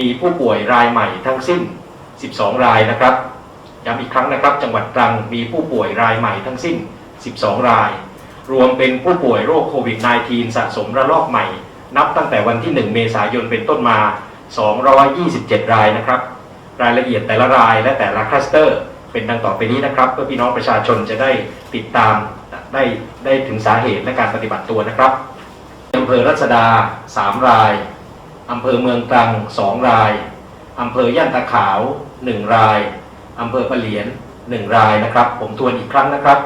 มีผู้ป่วยรายใหม่ทั้งสิ้น 12 รายนะครับย้ำอีกครั้งนะครับ จังหวัดตรังมีผู้ป่วยรายใหม่ทั้งสิ้น 12 ราย รวมเป็นผู้ป่วยโรคโควิด -19 สะสมระลอกใหม่ นับตั้งแต่วันที่ 1 เมษายนเป็นต้นมา 227 รายนะครับ รายละเอียดแต่ละรายและแต่ละคลัสเตอร์ เป็นดังต่อไปนี้นะครับ เพื่อพี่น้องประชาชนจะได้ติดตามได้ได้ถึงสาเหตุและการปฏิบัติตัวนะครับอำเภอรัศดา 3 ราย อำเภอเมืองตรัง2รายอำเภอย่านตะขาว1รายอำเภอปะเหลียน1รายนะครับ ผมทวนอีกครั้งนะครับ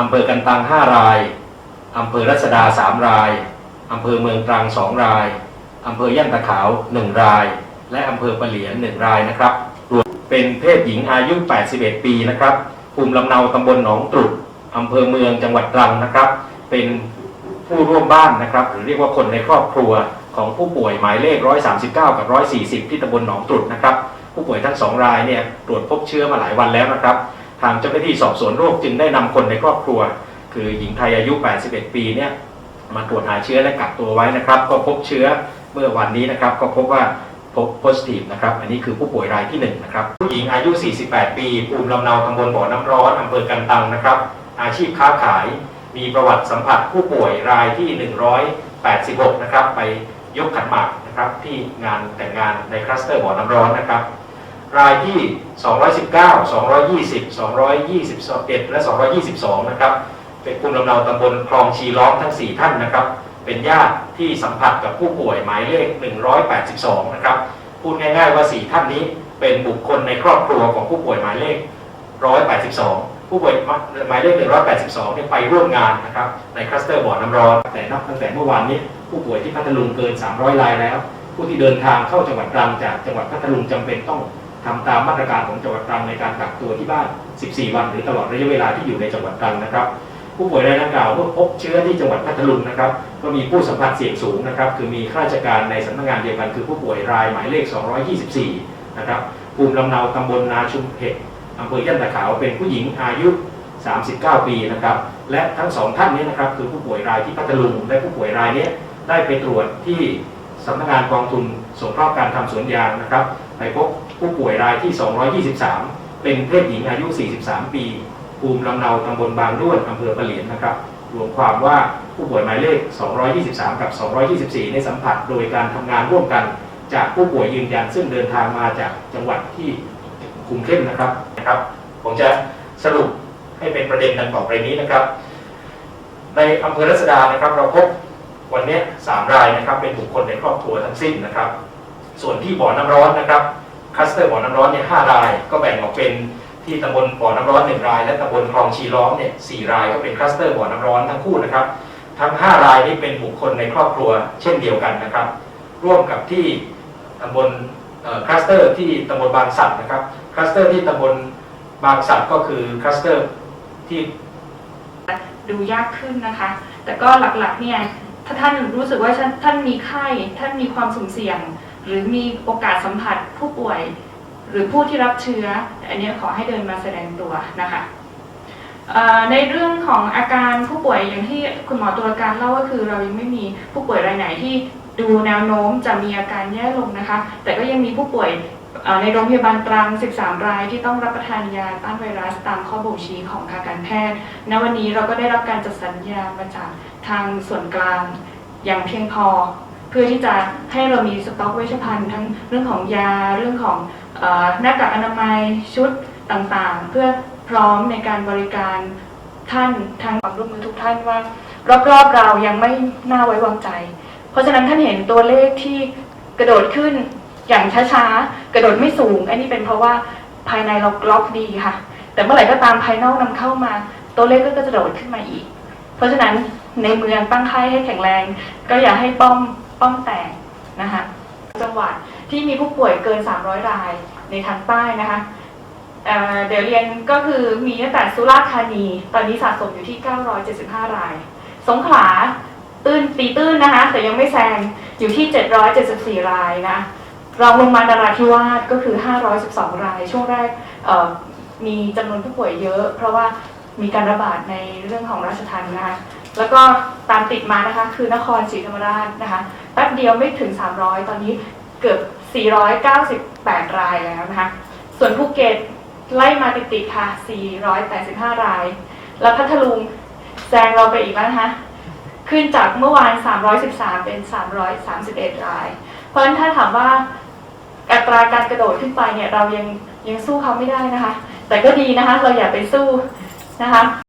อำเภอกันตัง5รายอำเภอรัศดา3รายอำเภอเมืองตรัง2รายอำเภอย่านตะขาว1ราย และอำเภอปะเหลียน1รายนะครับรวมเป็นเพศหญิงอายุ 81 ปีนะครับภูมิลำเนาตำบลหนองตรุษอำเภอเมืองจังหวัดตรังนะครับ เป็นผู้ร่วมบ้านนะครับ หรือเรียกว่าคนในครอบครัว ของผู้ป่วยหมายเลข 139 กับ 140 ที่ตำบลหนองตรุษนะครับ ผู้ป่วยทั้งสองรายเนี่ยตรวจพบเชื้อมาหลายวันแล้วนะครับ ทางเจ้าหน้าที่สอบสวนโรคจึงได้นำคนในครอบครัว คือหญิงไทยอายุ 81 ปีเนี่ยมาตรวจหาเชื้อและกักตัวไว้นะครับ ก็พบเชื้อเมื่อวันนี้นะครับ ก็พบว่าพบ positive นะครับ อันนี้คือผู้ป่วยรายที่1นะครับ ผู้หญิงอายุ 48 ปี ภูมิลำเนาตำบลบ่อน้ำร้อนอำเภอกันตังนะครับ อาชีพค้าขาย มีประวัติสัมผัสผู้ป่วยรายที่ 186 นะครับ ไป ยกขันหมากนะครับที่งานแต่งงานในคลัสเตอร์บ่อน้ำร้อนนะครับ รายที่ 219 220 221 และ 222 นะครับ เป็นภูมิลำเนาตำบลคลองชีล้อมทั้ง 4 ท่านนะครับ เป็นญาติที่สัมผัสกับผู้ป่วยหมายเลข 182 นะครับ พูดง่ายๆว่า 4 ท่านนี้เป็นบุคคลในครอบครัวของผู้ป่วยหมายเลข 182 ผู้ป่วยหมายเลข 182เนี่ยไปร่วมงานนะครับในคลัสเตอร์บ่อน้ำร้อนแต่นับตั้งแต่เมื่อวานนี้ ผู้ป่วยที่พัทลุงเกิน 300รายแล้ว ผู้ที่เดินทางเข้าจังหวัดตรังจากจังหวัดพัทลุงจำเป็นต้องทำตามมาตรการของจังหวัดตรังในการกักตัวที่บ้าน 14 วัน หรือตลอดระยะเวลาที่อยู่ในจังหวัดตรังนะครับ ผู้ป่วยรายดังกล่าวเมื่อพบเชื้อที่จังหวัดพัทลุงนะครับ ก็มีผู้สัมผัสเสี่ยงสูงนะครับ คือมีข้าราชการในสำนักงานเดียวกันคือผู้ป่วยรายหมายเลข 224 นะครับ ภูมิลำเนาตำบลนาชุมเพชรอำเภอย่านตะขาวเป็นผู้หญิงอายุ 39 ปีนะครับ และทั้งสองท่านนี้นะครับคือผู้ป่วยรายที่พัทลุงและผู้ป่วยรายนี้ ได้ไปตรวจที่สำนักงานกองทุนสงเคราะห์การทำสวนยางนะครับ ไปพบผู้ป่วยรายที่ 223 เป็นเพศหญิงอายุ 43 ปี ภูมิลำเนาตำบลบางด้วนอำเภอปะเหลียนนะครับ รวมความว่าผู้ป่วยหมายเลข 223 กับ 224 ในสัมผัสโดยการทำงานร่วมกัน จากผู้ป่วยยืนยันซึ่งเดินทางมาจากจังหวัดที่คุมเข้มนะครับนะครับ ผมจะสรุปให้เป็นประเด็นดังต่อไปนี้นะครับ ในอำเภอรัศดานะครับเราพบ วันนี้สามรายนะครับเป็นบุคคลในครอบครัวทั้งสิ้นนะครับ ส่วนที่บ่อน้ำร้อนนะครับคลัสเตอร์บ่อน้ำร้อนเนี่ยห้าราย ก็แบ่งออกเป็นที่ตำบลบ่อน้ำร้อนหนึ่งราย และตำบลคลองชีล้อมเนี่ยสี่รายก็เป็นคลัสเตอร์บ่อน้ำร้อนทั้งคู่นะครับ ทั้งห้ารายนี้เป็นบุคคลในครอบครัวเช่นเดียวกันนะครับ ร่วมกับที่ตำบลคลัสเตอร์ที่ตำบลบางสัตว์นะครับคลัสเตอร์ที่ตำบลบางสัตว์ก็คือคลัสเตอร์ที่ดูยากขึ้นนะคะ แต่ก็หลักๆเนี่ย ถ้าท่านรู้สึกว่าท่านมีไข้ท่านมีความสุ่มเสี่ยง หรือมีโอกาสสัมผัสผู้ป่วย หรือผู้ที่รับเชื้อ อันนี้ขอให้เดินมาแสดงตัวนะคะในเรื่องของอาการผู้ป่วยอย่างที่คุณหมอตุลาการเล่าก็คือเรายังไม่มีผู้ป่วยรายไหนที่ดูแนวโน้มจะมีอาการแย่ลงนะคะ แต่ก็ยังมีผู้ป่วย ในโรงพยาบาลตรัง 13 รายที่ต้องรับประทานยาต้านไวรัสตามข้อบ่งชี้ของทางการแพทย์ ณ วันนี้เราก็ได้รับการจัดสรรยามาจากทางส่วนกลางอย่างเพียงพอ เพื่อที่จะให้เรามีสต็อกเวชภัณฑ์ทั้งเรื่องของยาเรื่องของหน้ากากอนามัยชุดต่างๆ เพื่อพร้อมในการบริการท่านทางความร่วมมือทุกท่านว่ารอบๆเรายังไม่น่าไว้วางใจ เพราะฉะนั้นท่านเห็นตัวเลขที่กระโดดขึ้น อย่างช้าๆ กระโดดไม่สูง อันนี้เป็นเพราะว่าภายในเราล็อกดีค่ะ แต่เมื่อไหร่ก็ตามภายนอกนำเข้ามา ตัวเลขก็จะโดดขึ้นมาอีก เพราะฉะนั้นในเมืองตั้งค่ายให้แข็งแรง ก็อย่าให้ป้อมป้อมแตกนะคะจังหวัดที่มีผู้ป่วยเกิน 300 รายในทางใต้นะคะเเดี๋ยวเรียนก็คือมีตั้งแต่สุราษฎร์ธานี ตอนนี้สะสมอยู่ที่ 975 ราย สงขลาตื้นตีตื้นนะคะ แต่ยังไม่แซงอยู่ที่ 774 รายนะ รองลงมานราธิวาสก็คือ 512 ราย ช่วงแรกมีจำนวนผู้ป่วยเยอะ เพราะว่ามีการระบาดในเรื่องของราชทัณฑ์นะคะแล้วก็ตามติดมานะคะคือนครศรีธรรมราชนะคะแป๊บเดียวไม่ถึง 300 ตอนนี้เกือบ 498 รายแล้วนะคะส่วนภูเก็ตไล่มาติดๆค่ะ 485 ราย แล้วพัทลุงแซงเราไปอีกแล้วนะคะขึ้นจากเมื่อวาน 313 เป็น 331 ราย เพราะฉะนั้นถ้าถามว่า อัตราการกระโดดขึ้นไปเนี่ยเรายังยังสู้เขาไม่ได้นะคะ แต่ก็ดีนะคะ เราอย่าไปสู้นะคะ